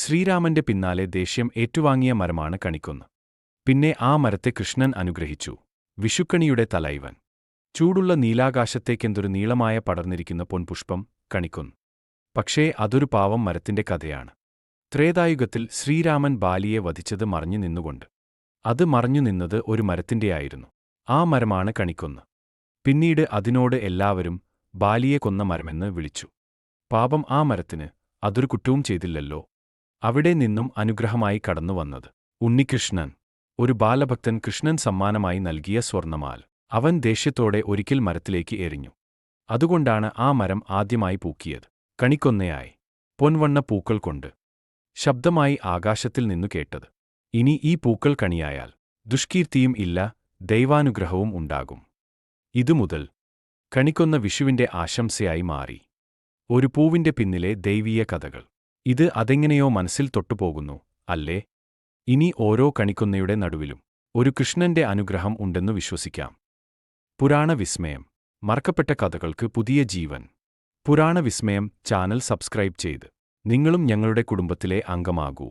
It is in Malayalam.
ശ്രീരാമന്റെ പിന്നാലെ ദേഷ്യം ഏറ്റുവാങ്ങിയ മരമാണ് കണിക്കൊന്ന്. പിന്നെ ആ മരത്തെ കൃഷ്ണൻ അനുഗ്രഹിച്ചു. വിഷുക്കണിയുടെ തലൈവൻ. ചൂടുള്ള നീലാകാശത്തേക്കെന്തൊരു നീളമായ പടർന്നിരിക്കുന്ന പൊൻപുഷ്പം കണിക്കുന്നു. പക്ഷേ അതൊരു പാവം മരത്തിന്റെ കഥയാണ്. ത്രേതായുഗത്തിൽ ശ്രീരാമൻ ബാലിയെ വധിച്ചത് മറഞ്ഞു നിന്നുകൊണ്ട്. അത് മറഞ്ഞു നിന്നത് ഒരു മരത്തിന്റെയായിരുന്നു ആ മരമാണ് കണിക്കൊന്ന്. പിന്നീട് അതിനോട് എല്ലാവരും ബാലിയെ കൊന്ന മരമെന്ന് വിളിച്ചു. പാപം ആ മരത്തിന് അതൊരു കുറ്റവും ചെയ്തില്ലല്ലോ അവിടെ നിന്നും അനുഗ്രഹമായി കടന്നുവന്നത് ഉണ്ണികൃഷ്ണൻ. ഒരു ബാലഭക്തൻ കൃഷ്ണൻ സമ്മാനമായി നൽകിയ സ്വർണമാൽ. അവൻ ദേഷ്യത്തോടെ ഒരിക്കൽ മരത്തിലേക്ക് എറിഞ്ഞു. അതുകൊണ്ടാണ് ആ മരം ആദ്യമായി പൂക്കിയത്. കണിക്കൊന്നയായി. പൊൻവണ്ണ പൂക്കൾ കൊണ്ട്. ശബ്ദമായി ആകാശത്തിൽ നിന്നു കേട്ടത്. ഇനി ഈ പൂക്കൾ കണിയായാൽ. ദുഷ്കീർത്തിയും ഇല്ല ദൈവാനുഗ്രഹവും ഉണ്ടാകും. ഇതുമുതൽ കണിക്കൊന്ന വിഷുവിന്റെ ആശംസയായി മാറി. ഒരു പൂവിന്റെ പിന്നിലെ ദൈവീയ കഥകൾ. ഇത് അതെങ്ങനെയോ മനസ്സിൽ തൊട്ടുപോകുന്നു അല്ലേ? ഇനി ഓരോ കണിക്കുന്നയുടെ നടുവിലും ഒരു കൃഷ്ണന്റെ അനുഗ്രഹം ഉണ്ടെന്നു വിശ്വസിക്കാം. പുരാണ വിസ്മയം. മറക്കപ്പെട്ട കഥകൾക്ക് പുതിയ ജീവൻ. പുരാണ വിസ്മയം ചാനൽ സബ്സ്ക്രൈബ് ചെയ്ത് നിങ്ങളും ഞങ്ങളുടെ കുടുംബത്തിലെ അംഗമാകൂ.